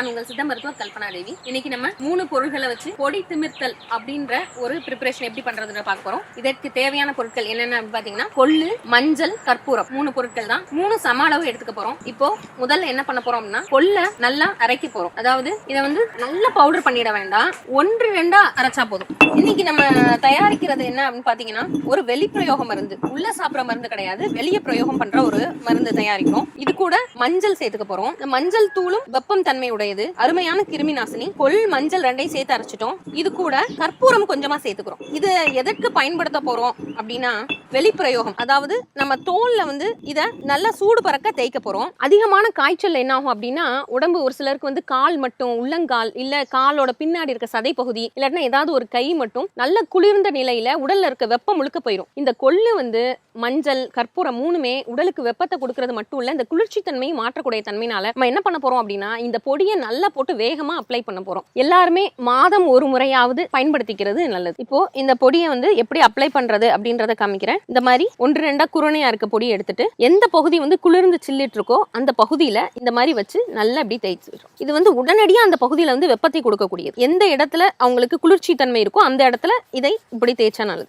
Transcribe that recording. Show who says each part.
Speaker 1: நான் உங்கள் சித்த மருத்துவர் கல்பனா தேவி. இன்னைக்கு நம்ம மூணு பொருள்களை வச்சு பொடி திமிர்த்தல் அப்படின்ற ஒரு ப்ரிப்பரேஷன் எப்படி பண்றதுன்னு பார்க்க போறோம். இதற்கு தேவையான பொருட்கள் என்னென்ன அப்படின்னு பாத்தீங்கன்னா கொள்ளு மஞ்சள் கற்பூரம் மூணு பொருட்கள் தான். மூணு சம அளவு எடுத்துக்க போறோம். இப்போ முதல்ல என்ன பண்ண போறோம் அப்படின்னா கொள்ளை நல்லா அரைக்க போறோம். அதாவது இதை வந்து நல்லா பவுடர் பண்ணிட வேண்டாம். ஒன்று ரெண்டா அரைச்சா போதும். இன்னைக்கு நம்ம தயாரிக்கிறது என்ன அப்படின்னு பாத்தீங்கன்னா ஒரு வெளிப்பிரயோக மருந்து. உள்ள சாப்பிட்ற மருந்து கிடையாது. வெளியே பிரயோகம் பண்ற ஒரு மருந்து தயாரிக்கிறோம். இது கூட மஞ்சள் சேர்த்துக்க போறோம். இந்த மஞ்சள் தூளும் வெப்பம் தன்மை உடையது அருமையான கிருமி நாசினி கொள் மஞ்சள் ரெண்டையும் சேர்த்து அரைச்சிட்டோம். இது கூட கற்பூரம் கொஞ்சமா சேர்த்துக்கிறோம். இது எதற்கு பயன்படுத்த போறோம் அப்படின்னா வெளிப்பிரயோகம். அதாவது நம்ம தோலில் வந்து இதை நல்லா சூடு பறக்க தேய்க்க போகிறோம் அதிகமான காய்ச்சல் என்ன ஆகும் அப்படின்னா உடம்பு ஒரு சிலருக்கு வந்து கால் மட்டும் உள்ளங்கால் இல்லை காலோட பின்னாடி இருக்க சதை பகுதி இல்லாட்டினா ஏதாவது ஒரு கை மட்டும் நல்ல குளிர்ந்த நிலையில உடல்ல இருக்க வெப்பம் முழுக்க போயிடும் இந்த கொள்ளு வந்து மஞ்சள் கற்பூரம் மூணுமே உடலுக்கு வெப்பத்தை கொடுக்கறது மட்டும் இல்லை இந்த குளிர்ச்சி தன்மையை மாற்றக்கூடிய தன்மையினால நம்ம என்ன பண்ண போறோம் அப்படின்னா இந்த பொடியை நல்லா போட்டு வேகமா அப்ளை பண்ண போறோம். எல்லாருமே மாதம் ஒரு முறையாவது பயன்படுத்திக்கிறது நல்லது. இப்போ இந்த பொடியை வந்து எப்படி அப்ளை பண்றது அப்படின்றத காமிக்கிறேன். இந்த மாதிரி ஒன்று ரெண்டா குரணையா இருக்க பொடியை எடுத்துட்டு எந்த பகுதி வந்து குளிர்ந்து சில்லிட்டு இருக்கோ அந்த பகுதியில இந்த மாதிரி வச்சு நல்லா இப்படி தேய்ச்சி விடுறோம் இது வந்து உடனடியா அந்த பகுதியில வந்து வெப்பத்தை கொடுக்கக்கூடியது. எந்த இடத்துல அவங்களுக்கு குளிர்ச்சி தன்மை இருக்கோ அந்த இடத்துல இதை இப்படி தேய்ச்சா நல்லது.